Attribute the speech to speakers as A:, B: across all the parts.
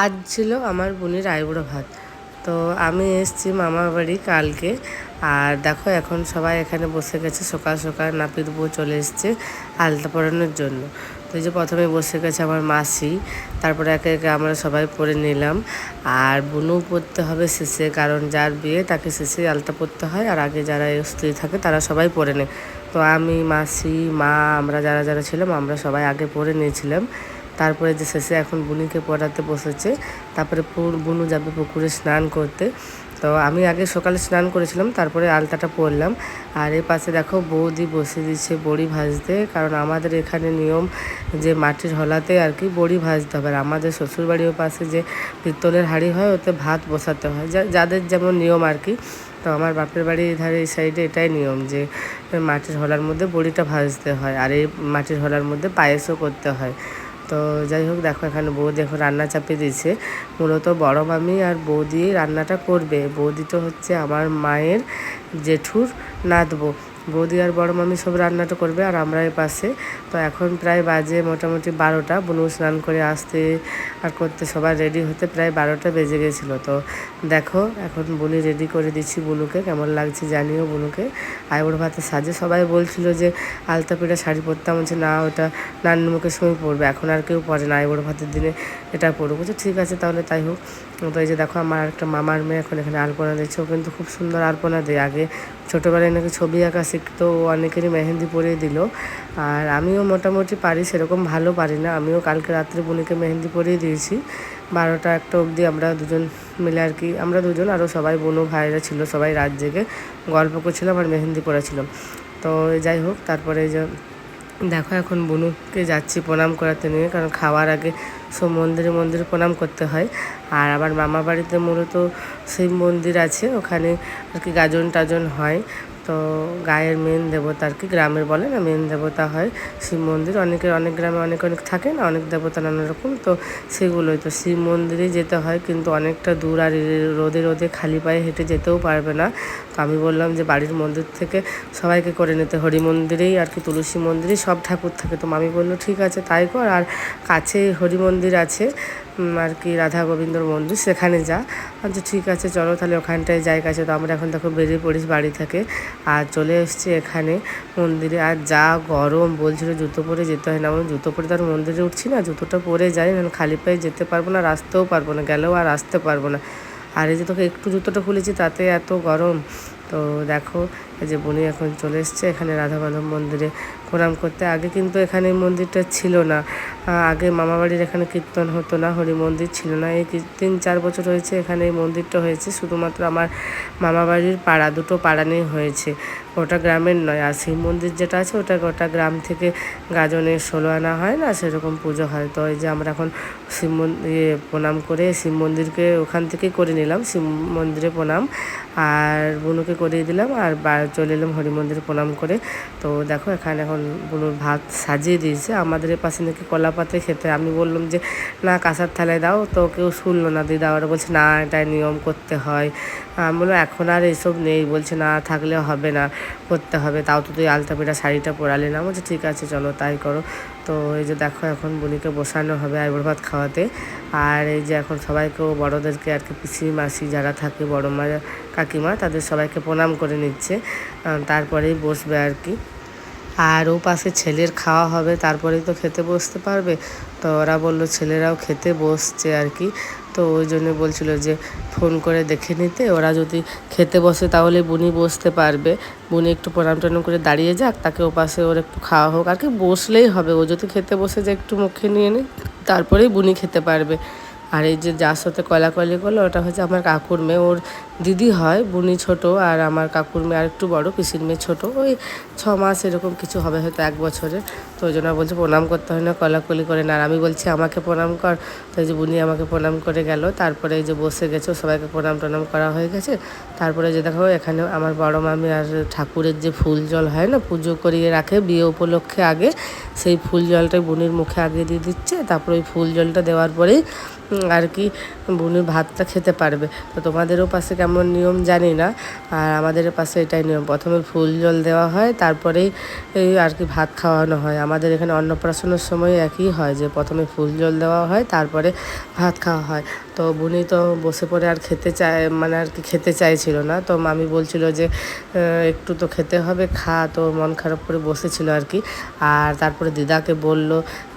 A: আজ ছিল আমার বোনের আইবুড়ো ভাত। তো আমি এসেছি মামার বাড়ি কালকে। আর দেখো, এখন সবাই এখানে বসে গেছে। সকাল সকাল নাপিত বউ চলে এসছে আলতা পরানোর জন্য। তো এই যে প্রথমে বসে গেছে আমার মাসি, তারপরে একে একে আমরা সবাই পরে নিলাম। আর বুনু পরতে হবে শেষে, কারণ যার বিয়ে তাকে শেষে আলতা পরতে হয়। আর আগে যারা স্ত্রী থাকে, তারা সবাই পরে নেয়। তো আমি, মাসি, মা, আমরা যারা যারা ছিলাম, আমরা সবাই আগে পরে নিয়েছিলাম। তারপরে যে শেষে এখন বুনিকে পড়াতে বসেছে, তারপরে পুর বুনু যাবে পুকুরে স্নান করতে। তো আমি আগে সকালে স্নান করেছিলাম, তারপরে আলতাটা পরলাম। আর এর পাশে দেখো বৌদি বসে দিচ্ছে বড়ি ভাজতে, কারণ আমাদের এখানে নিয়ম যে মাটির হলাতে আর কি বড়ি ভাজতে হবে। আর আমাদের শ্বশুরবাড়ির পাশে যে পিত্তলের হাঁড়ি হয়, ওতে ভাত বসাতে হয়। যাদের যেমন নিয়ম আর কি। তো আমার বাপের বাড়ির ধারে এই সাইডে এটাই নিয়ম যে মাটির হলার মধ্যে বড়িটা ভাজতে হয়, আর এই মাটির হলার মধ্যে পায়েসও করতে হয়। তো যাই হোক, দেখো এখানে বৌদি এখন রান্না চাপিয়ে দিয়েছে। মূলত বড় মামি আর বৌদি রান্নাটা করবে। বৌদি তো হচ্ছে আমার মায়ের জেঠুর নাতবো। বৌদি আর বড় মামি সব রান্নাটা করবে আর আমরা এর পাশে। তো এখন প্রায় বাজে মোটামুটি বারোটা। বুনু স্নান করে আসতে আর করতে সবাই রেডি হতে প্রায় বারোটা বেজে গেছিল। তো দেখো, এখন বুনি রেডি করে দিচ্ছি বুনুকে। কেমন লাগছে জানিও বুনুকে। আইবুড়ো ভাতে সাজে সবাই বলছিল যে আলতা পিঠা শাড়ি পরতাম হচ্ছে না, ওটা নান্নু মুখের সময় পরবে এখন আর কেউ পরে না, আইবুড়ো ভাতের দিনে এটা পরবো। বলছে, ঠিক আছে তাহলে তাই হোক। তো এই যে দেখো, আমার একটা মামার মেয়ে এখন এখানে আলপনা দিচ্ছে। ও কিন্তু খুব সুন্দর আলপনা দেয়। আগে ছোটোবেলায় নাকি ছবি আঁকা শিখতো অনেকেরই মেহেন্দি পরিয়ে দিল। আর আমিও মোটামুটি পারি, সেরকম ভালো পারি না। আমিও কালকে রাত্রে বোনকে মেহেন্দি পরিয়ে দিয়েছি। বারোটা একটা অবধি আমরা দুজন মিলে আর কি, আমরা দুজন আরও সবাই বোনও ভাইরা ছিল, সবাই রাত জেগে গল্প করছিলাম আর মেহেন্দি পড়েছিলাম। তো যাই হোক, তারপরে যে দেখো এখন বনুকে যাচ্ছি প্রণাম করাতে নিয়ে, কারণ খাওয়ার আগে সব মন্দিরে মন্দিরে প্রণাম করতে হয়। আর আমার মামা বাড়িতে মূলত শিব মন্দির আছে, ওখানে আর কি গাজন টাজন হয়। তো গায়ের মেন দেবতা আর কি, গ্রামের বলে না মেন দেবতা হয় শিব মন্দির। অনেকের অনেক গ্রামে অনেক অনেক থাকে না অনেক দেবতা নানা রকম, তো সেগুলোই। তো শিব মন্দিরে যেতে হয়, কিন্তু অনেকটা দূর আর রোদে রোদে খালি পায়ে হেঁটে যেতেও পারবে না। তো আমি বললাম যে বাড়ির মন্দির থেকে সবাইকে করে নিতে, হরি মন্দিরেই আর কি, তুলসী মন্দিরেই সব ঠাকুর থাকে। তো মামি বলল, ঠিক আছে, তাই কর। আর কাছে হরি মন্দির আছে আর কি রাধা গোবিন্দর মন্দির, সেখানে যা। আচ্ছা ঠিক আছে, চলো তাহলে ওখানটায় যাই কাছে তো আমরা এখন দেখো বেরিয়ে পড়িস বাড়ি থেকে আর চলে এসছি এখানে মন্দিরে। আর যা গরম বলছিল, জুতো পরে যেতে হয় না। জুতো পরে তো আর মন্দিরে উঠছি না, জুতোটা পরে যাই, না খালি পায়ে যেতে পারব না আর আসতেও পারব না, গেলেও আর আসতে পারব না। আর এই যে তোকে একটু জুতোটা খুলেছি, তাতে এত গরম। তো দেখো যে বনি এখন চলে এসছে এখানে রাধা মাধব মন্দিরে। প্রণাম করতে। আগে কিন্তু এখানে মন্দিরটা ছিল না। আগে মামাবাড়ির এখানে কীর্তন হতো না, হরি মন্দির ছিল না। এই তিন চার বছর হয়েছে এখানে এই মন্দিরটা হয়েছে, শুধুমাত্র আমার মামাবাড়ির পাড়া, দুটো পাড়া নিয়ে হয়েছে। ওটা গ্রামের নয়, আর শিব মন্দির যেটা আছে ওটা গোটা গ্রাম থেকে গাজনে ষোলো আনা হয় না, সেরকম পুজো হয়। তো এই যে আমরা এখন শিব মন্দির ইয়ে প্রণাম করে শিব মন্দিরকে ওখান থেকেই করে নিলাম, শিব মন্দিরে প্রণাম। আর বুনুকে করিয়ে দিলাম, আর চলে এলাম হরি মন্দিরে প্রণাম করে। তো দেখো এখানে এখন বুনুর ভাত সাজিয়ে দিয়েছে। আমাদের পাশে নাকি কলা পাতে খেতে। আমি বললাম যে, না, কাঁসার থালায় দাও। তো কেউ শুনলো না। দিদা ওরা বলছে, না, এটা নিয়ম করতে হয়। আমি বললাম, এখন আর এসব নেই। বলছে, না, থাকলে হবে না, করতে হবে। তাও তো তুই আলতা পেটা শাড়িটা পরালে না? বলছে, ঠিক আছে, চলো, তাই করো। তো এই যে দেখো, এখন বুনিকে বসানো হবে আইবুড় ভাত খাওয়াতে। আর এই যে এখন সবাইকেও বড়োদেরকে আর কি পিসি মাসি যারা থাকে, বড় মা, কাকিমা, তাদের সবাইকে প্রণাম করে নিচ্ছে। তারপরেই বসবে আর কি। আর ও পাশে ছেলের খাওয়া হবে, তারপরেই তো খেতে বসতে পারবে। তো ওরা বলল, ছেলেরাও খেতে বসছে আর কি। তো ওই জন্য বলছিল যে, ফোন করে দেখে নিতে। ওরা যদি খেতে বসে, তাহলে বুনি বসতে পারবে। বুনি একটু প্রণাম টনাম করে দাঁড়িয়ে যাক, তাকে ও পাশে ওর একটু খাওয়া হোক। আর কি, বসলেই হবে। ও যদি খেতে বসে যে একটু মুখে নিয়ে নে তারপরেই বুনি খেতে পারবে। আর এই যে যার সাথে কলাকলি করল, ওটা হচ্ছে আমার কাকুর মেয়ে। ওর দিদি হয়, বুনি ছোট আর আমার কাকুর মেয়ে আর একটু বড়, পিসির মেয়ে ছোট। ওই ছ মাস এরকম কিছু হবে হয়তো এক বছরে। তো ওই জন্য বলছে প্রণাম করতে হয় না, কলাকলি করে না। আর আমি বলছি, আমাকে প্রণাম কর। তো এই যে বুনি আমাকে প্রণাম করে গেল। তারপরে এই যে বসে গেছে, সবাইকে প্রণাম টনাম করা হয়ে গেছে। তারপরে যে দেখো, এখানে আমার বড় মামি আর ঠাকুরের যে ফুল জল হয় না, পুজো করিয়ে রাখে বিয়ে উপলক্ষে আগে। সেই ফুল জলটাই বুনির মুখে আগে দিয়ে দিচ্ছে। তারপরে ওই ফুল জলটা দেওয়ার পরেই আর কি, বুনি ভাতটা খেতে পারবে। তো তোমাদেরও পাশে কেমন নিয়ম জানি না। আর আমাদের পাশে এটাই নিয়ম। প্রথমে ফুল জল দেওয়া হয়, তারপরেই এই আর কি ভাত খাওয়ানো হয়। আমাদের এখানে অন্নপ্রাশনের সময় একই হয় যে প্রথমে ফুল জল দেওয়া হয়, তারপরে ভাত খাওয়া হয়। তো বুনি তো বসে পড়ে আর খেতে চায় মানে আর কি খেতে চাইছিল না। তো মামি বলছিল যে একটু তো খেতে হবে, খা। তো মন খারাপ করে বসেছিল আর কি। আর তারপরে দিদাকে বলল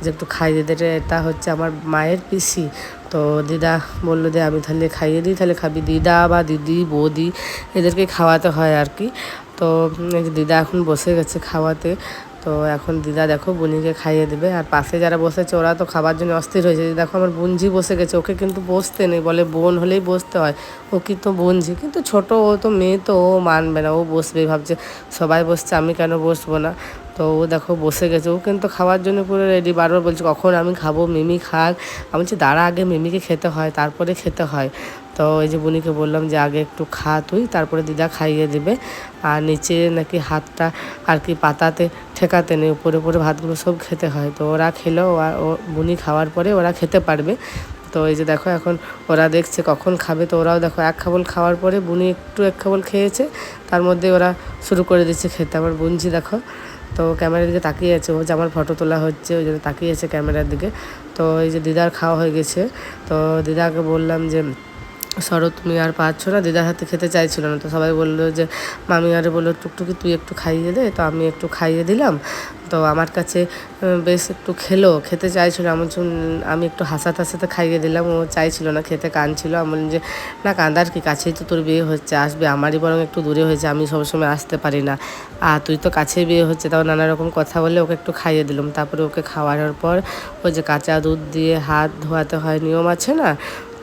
A: যে, একটু খাইয়ে দে এটা হচ্ছে আমার মায়ের পিসি। তো দিদা বলল যে, আমি তাহলে খাইয়ে দিই, তাহলে খাবি। দিদা বা দিদি, বৌদি, এদেরকে খাওয়াতে হয় আর কি। তো দিদা এখন বসে গেছে খাওয়াতে। তো এখন দিদা দেখো বুনিকে খাইয়ে দেবে। আর পাশে যারা বসেছে, ওরা তো খাবার জন্য অস্থির হয়েছে। দেখো আমার বুনঝি বসে গেছে, ওকে কিন্তু বসতে নেই। বলে বোন হলেই বসতে হয়। ও কিন্তু বুনঝি? কিন্তু ছোট ও তো মেয়ে তো, ও মানবে না। ও বসবেই ভাবছে, সবাই বসছে, আমি কেন বসবো না? তো ও দেখো বসে গেছে। ও কিন্তু খাওয়ার জন্য পুরো রেডি বারবার বলছে, কখন আমি খাব? মিমি খাক। আমি বলছি, দাঁড়া, আগে মিমিকে খেতে হয়, তারপরে খেতে হয়। তো এই যে বুনিকে বললাম যে, আগে একটু খা তুই, তারপরে দিদা খাইয়ে দিবে। আর নিচে নাকি হাতটা আর কি পাতাতে ঠেকাতে নেই, উপরে উপরে ভাতগুলো সব খেতে হয়। তো ওরা খেলো ও, বুনি খাওয়ার পরে ওরা খেতে পারবে। তো এই যে দেখো, এখন ওরা দেখছে কখন খাবে। তো ওরাও দেখো, এক খাবল খাওয়ার পরে বুনি একটু এক খাবল খেয়েছে। তার মধ্যে ওরা শুরু করে দিচ্ছে খেতে। আবার বুনছি দেখো তো ক্যামেরার দিকে তাকিয়ে আছে, ও যে আমার ফটো তোলা হচ্ছে, ওই জন্য তাকিয়ে আছে ক্যামেরার দিকে। তো এই যে দিদার খাওয়া হয়ে গেছে, তো দিদাকে বললাম যে শরৎ তুমি আর পাচ্ছ না, দিদার হাতে খেতে চাইছিল না। তো সবাই বলল যে, মামি আরে বলল, টুকটুকি তুই একটু খাইয়ে দে। তো আমি একটু খাইয়ে দিলাম। তো আমার কাছে বেশ একটু খেলো। খেতে চাইছিলো শুন- আমি একটু হাসাতে হাসাতে খাইয়ে দিলাম। ও চাইছিল না, খেতে কাঁদছিল। আমি বললাম যে, না, কাঁদার কি? কাছেই তো তোর বিয়ে হচ্ছে, আসবে। আমারই বরং একটু দূরে হয়েছে, আমি সবসময় আসতে পারি না। আর তুই তো কাছেই বিয়ে হচ্ছে, তাও নানা রকম কথা বলে ওকে একটু খাইয়ে দিলাম। তারপরে ওকে খাওয়ানোর পর, ওই যে কাঁচা দুধ দিয়ে হাত ধোয়াতে হয়, নিয়ম আছে না?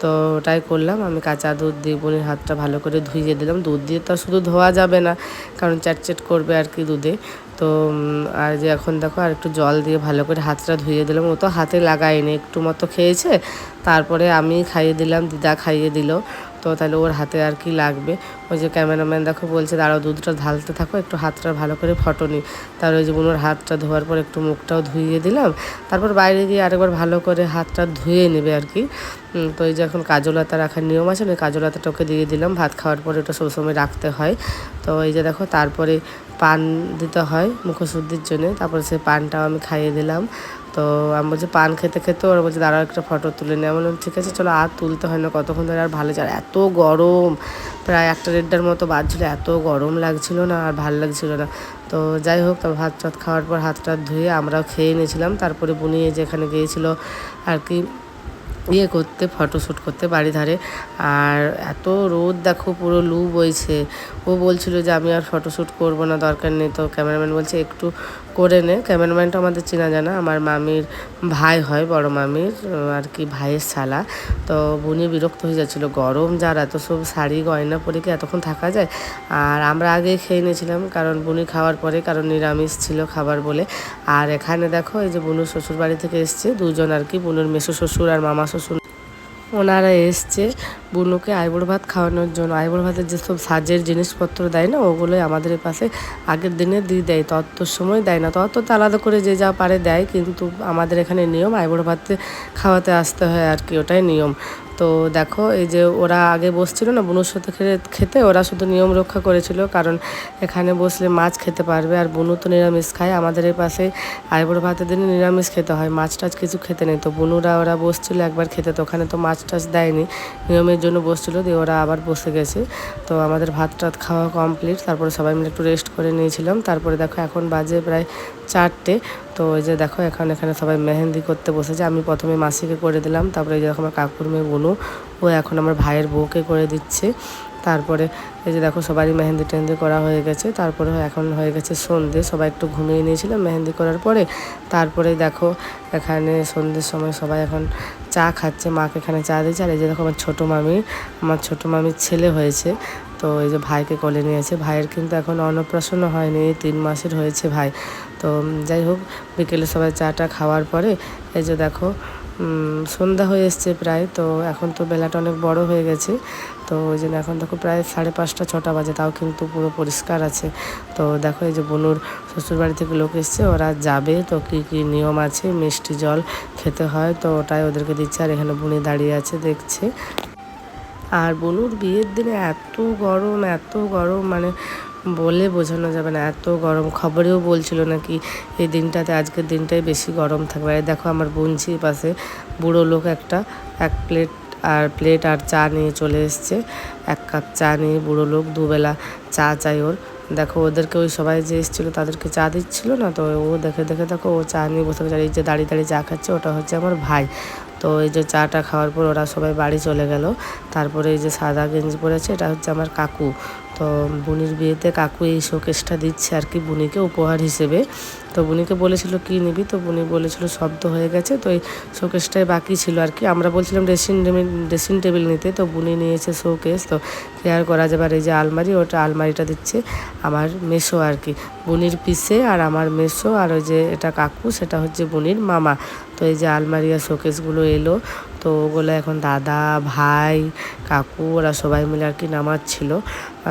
A: তো ওটাই করলাম। আমি কাঁচা দুধ দিয়ে বোনের হাতটা ভালো করে ধুইয়ে দিলাম। দুধ দিয়ে তো শুধু ধোয়া যাবে না, কারণ চ্যাটচ্যাট করবে আর কি দুধে। তো আর যে এখন দেখো আর একটু জল দিয়ে ভালো করে হাতটা ধুয়ে দিলাম। ও তো হাতে লাগায়নি, একটু মতো খেয়েছে। তারপরে আমি খাইয়ে দিলাম, দিদা খাইয়ে দিল। তো তাহলে ওর হাতে আর কি লাগবে? ওই যে ক্যামেরাম্যান দেখো বলছে, দাঁড়াও, দুধটা ঢালতে থাকো, একটু হাতটা ভালো করে ফটনি তার ওই যে বোনের হাতটা ধোয়ার পর একটু মুখটাও ধুইয়ে দিলাম। তারপর বাইরে গিয়ে আরেকবার ভালো করে হাতটা ধুয়ে নেবে আর কি। তো এই যে এখন কাজলাতা রাখার নিয়ম আছে না কাজলাতাটা ওকে দিয়ে দিলাম। ভাত খাওয়ার পরে ওটা সবসময় রাখতে হয়। তো এই যে দেখো, তারপরে পান দিতে হয় মুখশুদ্ধির জন্য। তারপরে সেই পানটাও আমি খাইয়ে দিলাম। তো আমি বলছি, পান খেতে খেতে ওরা বলছে, দাঁড়াও একটা ফটো তুলে নেয় বললাম, ঠিক আছে, চলো আর তুলতে হয় না, কতক্ষণ ধরে আর ভালো যায়? এত গরম, প্রায় একটা দেড়টার মতো বাজছিল, এত গরম লাগছিল না আর ভালো লাগছিল না। তো যাই হোক তো ভাত টাত খাওয়ার পর হাত টাত ধুয়ে আমরাও খেয়ে নিয়েছিলাম। তারপরে বুনিয়ে যেখানে গিয়েছিল আর কি ইয়ে করতে ফটোশ্যুট করতে বাড়ি ধারে। আর এত রোদ দেখো, পুরো লু বইছে। ও বলছিল যে, আমি আর ফটোশ্যুট করব না, দরকার নেই। তো ক্যামেরাম্যান বলছে, একটু করে নে। ক্যামেরাম্যানটা আমাদের চেনা জানা। আমার মামির ভাই হয়, বড় মামির আর কি ভাইয়ের শালা। তো বুনি বিরক্ত হয়ে যাচ্ছিল, গরম যারা, এত সব শাড়ি, গয়না পরে কি এতক্ষণ থাকা যায়? আর আমরা আগে খেয়ে নিয়েছিলাম, কারণ বুনি খাওয়ার পরে, কারণ নিরামিষ ছিল খাবার বলে। আর এখানে দেখো, এই যে বুনুর শ্বশুর বাড়ি থেকে এসছে, দুজন আর কি, বুনুর মেসো শ্বশুর আর মামা শ্বশুর। ওনারা এসছে বুনুকে আইবুড়ো ভাত খাওয়ানোর জন্য। আইবুড়ো ভাতের যেসব সাজের জিনিসপত্র দেয় না, ওগুলোই আমাদের পাশে আগের দিনে দিয়ে দেয়, তত সময় দেয় না। তত তো আলাদা করে যে যা পারে দেয়, কিন্তু আমাদের এখানে নিয়ম, আইবুড়ো ভাতে খাওয়াতে আসতে হয় আর কি, ওটাই নিয়ম। তো দেখো, এই যে ওরা আগে বসছিল না, বুনুর সাথে খেতে, ওরা শুধু নিয়ম রক্ষা করেছিল, কারণ এখানে বসলে মাছ খেতে পারবে, আর বুনু তো নিরামিষ খায়। আমাদের এই পাশে আইবুড়ো ভাতের দিনে নিরামিষ খেতে হয়, মাছ টাছ কিছু খেতে নেই। তো বুনুরা, ওরা বসছিল একবার খেতে, তো ওখানে তো মাছ টাছ দেয়নি। নিয়মের জন্য বসছিল, দিয়ে ওরা আবার বসে গেছে। তো আমাদের ভাত টাত খাওয়া কমপ্লিট তারপরে সবাই মিলে একটু রেস্ট করে নিয়েছিলাম। তারপরে দেখো, এখন বাজে প্রায় চারটে। তো ওই যে দেখো, এখন এখানে সবাই মেহেন্দি করতে বসেছে। আমি প্রথমে মাসিকে করে দিলাম, তারপরে যে আমার কাকুর মেয়ে বলো, ও এখন আমার ভাইয়ের বউকে করে দিচ্ছে। তারপরে এই যে দেখো সবারই মেহেন্দি টেহেন্দি করা হয়ে গেছে, তারপরে এখন হয়ে গেছে সন্ধে, সবাই একটু ঘুমিয়ে নিয়েছিল মেহেন্দি করার পরে, তারপরে দেখো এখানে সন্ধ্যের সময় সবাই এখন চা খাচ্ছে, মাকে এখানে চা দিয়েছে, আর এই যে দেখো আমার ছোটো মামি, আমার ছোটো মামির ছেলে হয়েছে, তো এই যে ভাইকে কোলে নিয়েছে ভাইয়ের কিন্তু এখন অন্নপ্রাশনও হয়নি, এই তিন মাসের হয়েছে ভাই, তো যাই হোক, বিকেলে সবাই চাটা খাওয়ার পরে, এই যে দেখো সন্ধ্যা হয়ে এসছে প্রায়, তো এখন তো বেলাটা অনেক বড় হয়ে গেছে, তো ওই জন্য এখন দেখো প্রায় সাড়ে পাঁচটা, ছটা বাজে, তাও কিন্তু পুরো পরিষ্কার আছে। তো দেখো এই যে বনুর শ্বশুরবাড়ি থেকে লোক এসছে, ওরা যাবে, তো কী কী নিয়ম আছে, মিষ্টি জল খেতে হয়, তো ওটাই ওদেরকে দিচ্ছে, আর এখানে বুনি দাঁড়িয়ে আছে দেখছে। আর বনুর বিয়ের দিনে এত গরম এত গরম মানে বলে বোঝানো যাবে না। এত গরম। খবরেও বলছিল নাকি এই দিনটাতে, আজকের দিনটাই বেশি গরম থাকবে। আর দেখো আমার বুনছি পাশে। বুড়ো লোক একটা, এক প্লেট আর প্লেট আর চা নিয়ে চলে এসছে। এক কাপ চা নিয়ে বুড়ো লোক দুবেলা চা চাই ওর। দেখো ওদেরকে ওই সবাই যে এসেছিল তাদেরকে চা দিচ্ছিল না? তো ও দেখে দেখে দেখো ও চা নিয়ে বসে এই যে দাঁড়িয়ে দাঁড়িয়ে চা খাচ্ছে, ওটা হচ্ছে আমার ভাই। তো এই যে চাটা খাওয়ার পর ওরা সবাই বাড়ি চলে গেল। তারপরে এই যে সাদা গেঞ্জি পরেছে, এটা হচ্ছে আমার কাকু। তো বুনির বিয়েতে কাকু এই শোকেসটা দিচ্ছে আর কি বুনিকে উপহার হিসেবে। তো বুনিকে বলেছিল, কি নিবি? তো বুনি বলেছিল শব্দ হয়ে গেছে, তো এই শোকেসটাই বাকি ছিল আর কি। আমরা বলছিলাম, ড্রেসিং টেবিল ড্রেসিং টেবিল নিতে। তো বুনি নিয়েছে শোকেস, তো কেয়ার করা যাবে? আর এই যে আলমারি, ওটা আলমারিটা দিচ্ছে আমার মেশো আর কি। বুনির পিসে আর আমার মেসো আর ওই যে এটা কাকু, সেটা হচ্ছে বুনির মামা। তো এই যে আলমারি আর শোকেসগুলো এলো, তো ওগুলো এখন দাদা, ভাই, কাকু, ওরা সবাই মিলে আর কি নামাচ্ছিল।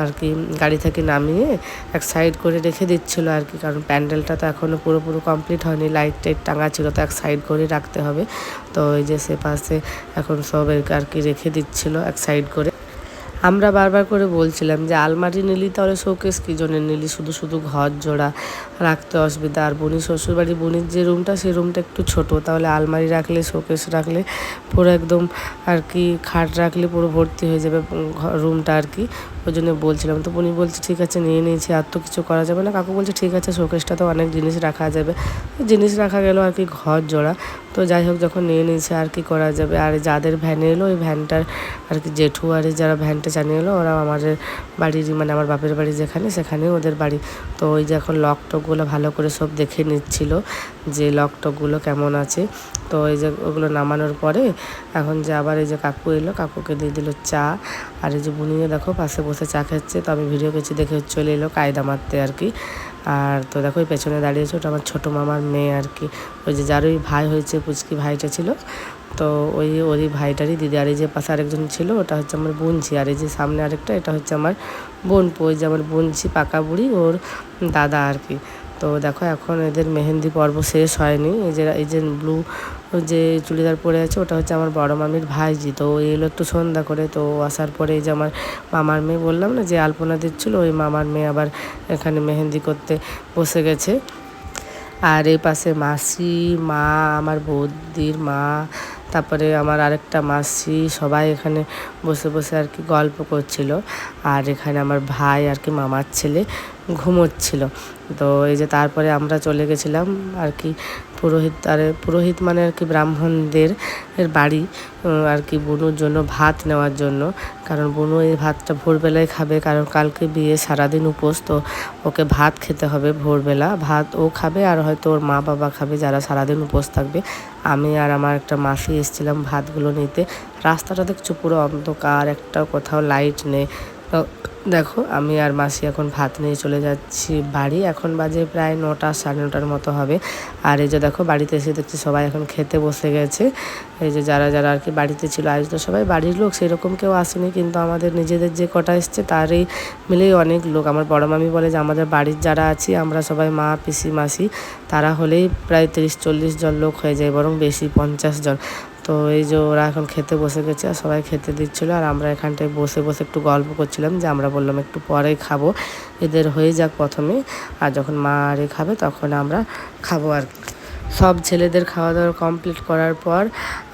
A: আর কি গাড়ি থেকে নামিয়ে এক সাইড করে রেখে দিচ্ছিল আর কি, কারণ প্যান্ডেলটা তো এখনও পুরোপুরি কমপ্লিট হয়নি, লাইট টাইট টাঙা ছিল, তো এক সাইড করে রাখতে হবে। তো ওই যে সে পাশে এখন সব আর কি রেখে দিচ্ছিল, এক সাইড করে। আমরা বারবার করে বলছিলাম যে আলমারি নিলি তাহলে শোকেস কী জন্য নিলি? শুধু শুধু ঘর জোড়া রাখতে অসুবিধা। আর বনি শ্বশুরবাড়ি, বনির যে রুমটা সেই রুমটা একটু ছোট। তাহলে আলমারি রাখলে শোকেস রাখলে পুরো একদম আর কি খাট রাখলে পুরো ভর্তি হয়ে যাবে রুমটা আর কি। ওই জন্য বলছিলাম। তো বনি বলছে, ঠিক আছে, নিয়ে নিয়েছি, আর তো কিছু করা যাবে না। কাকু বলছে, ঠিক আছে, শোকেসটা তো অনেক জিনিস রাখা যাবে। জিনিস রাখা গেল আর কি ঘর জোড়া। তো যাই হোক, যখন নিয়ে নিয়েছে, আর কি করা যাবে? আর যাদের ভ্যানে এলো, ওই ভ্যানটার আর কি জেঠু আর যারা ভ্যানটা চালিয়ে এলো ওরা আমাদের বাড়ির মানে আমার বাপের বাড়ি যেখানে সেখানে ওদের বাড়ি। তো ওই যে এখন লক টকগুলো ভালো করে সব দেখে নিচ্ছিল যে লক টকগুলো কেমন আছে। তো এই যে ওগুলো নামানোর পরে এখন যে আবার এই যে কাকু এলো, কাকুকে দিয়ে দিল চা। আর এই যে বুনিয়ে দেখো, পাশে বসে চা খাচ্ছে, তো আমি ভিডিও করছি, দেখে চলে এলো, কায়দা মারতে আর কি। আর তো দেখো ওই পেছনে দাঁড়িয়েছে ওটা আমার ছোটো মামার মেয়ে আর কি। ওই যে যার ওই ভাই হয়েছে, পুচকি ভাইটা ছিল, তো ওই, ওরই ভাইটারই দিদি। আর এই যে পাশে আরেকজন ছিল, ওটা হচ্ছে আমার বোনছি। আর এই যে সামনে আরেকটা, এটা হচ্ছে আমার বোনপো। ওই যে আমার বোনছি, পাকা বুড়ি, ওর দাদা আর কি। তো দেখো, এখন এদের মেহেন্দি পর্ব শেষ হয়নি। এই যে এই যে ব্লু যে চুড়িদার পরে আছে, ওটা হচ্ছে আমার বড় মামির ভাইজি। তো এলো একটু সন্ধ্যা করে, তো আসার পরে যে আমার মামার মেয়ে, বললাম না যে আলপনা দিচ্ছিল ওই মামার মেয়ে আবার এখানে মেহেন্দি করতে বসে গেছে। আর এই পাশে মাসি, মা, আমার বৌদির মা, তারপরে আমার আরেকটা মাসি, সবাই এখানে বসে বসে আর কি গল্প করছিল। আর এখানে আমার ভাই আর কি মামার ছেলে ঘুমোচ্ছিল। তো এই যে তারপরে আমরা চলে গেছিলাম আর কি পুরোহিত, আর পুরোহিত মানে আর কি ব্রাহ্মণদের বাড়ি আর কি বুনুর জন্য ভাত নেওয়ার জন্য। কারণ বুনু এই ভাতটা ভোরবেলায় খাবে, কারণ কালকে বিয়ে, সারাদিন উপোস, তো ওকে ভাত খেতে হবে ভোরবেলা। ভাত ও খাবে আর হয়তো ওর মা বাবা খাবে, যারা সারাদিন উপোস থাকবে। আমি আর আমার একটা মাসি এসেছিলাম ভাতগুলো নিতে। রাস্তাটা দেখছ পুরো অন্ধকার একটা কোথাও লাইট নেই। তো দেখো, আমি আর মাসি এখন ভাত নিয়ে চলে যাচ্ছি বাড়ি। এখন বাজে প্রায় নটা, সাড়ে নটার মতো হবে। আর এই যে দেখো, বাড়িতে এসে দেখছি সবাই এখন খেতে বসে গেছে। এই যে যারা যারা আর কি বাড়িতে ছিল আজ তো সবাই বাড়ির লোক, সেরকম কেউ আসেনি। কিন্তু আমাদের নিজেদের যে কটা এসছে, তারই মিলেই অনেক লোক। আমার বড় মামি বলে যে, আমাদের বাড়ির যারা আছি, আমরা সবাই মা, পিসি, মাসি, তারা হলেই প্রায় তিরিশ, চল্লিশ জন লোক হয়ে যায়, বরং বেশি, পঞ্চাশ জন। তো এই যে ওরা এখন খেতে বসে গেছে, আর সবাই খেতে দিচ্ছিল, আর আমরা এখানটায় বসে বসে একটু গল্প করছিলাম যে আমরা বললাম একটু পরেই খাব, এদের হয়ে যাক প্রথমে, আর যখন মা আরে খাবে তখন আমরা খাব আর কি। সব ছেলেদের খাওয়া দাওয়া কমপ্লিট করার পর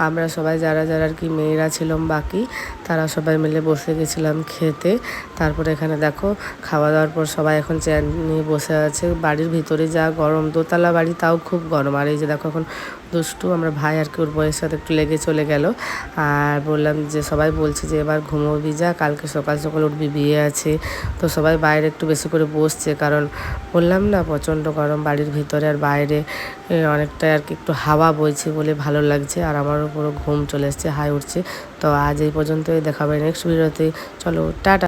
A: আমরা সবাই যারা যারা আর কি মেয়েরা ছিলাম বাকি, তারা সবাই মিলে বসে গেছিলাম খেতে। তারপরে এখানে দেখো খাওয়া দাওয়ার পর সবাই এখন চেয়ার নিয়ে বসে আছে। বাড়ির ভিতরে যা গরম, দোতলা বাড়ি তাও খুব গরম। আর এই যে দেখো এখন দুষ্টু, আমরা ভাই আর কি ওর বয়ের সাথে একটু লেগে চলে গেল। আর বললাম যে, সবাই বলছে যে, এবার ঘুমোবি যা, কালকে সকাল সকাল উঠবি, বিয়ে আছে। তো সবাই বাইরে একটু বেশি করে বসছে, কারণ বললাম না, প্রচণ্ড গরম বাড়ির ভিতরে আর বাইরে অনেকটাই আর কি একটু হাওয়া বইছে বলে ভালো লাগছে। আর আমারও পুরো ঘুম চলে এসছে, হাই উঠছে। তো আজ এই পর্যন্তই দেখাবে নেক্সট ভিডিওতে চলো, টাটা।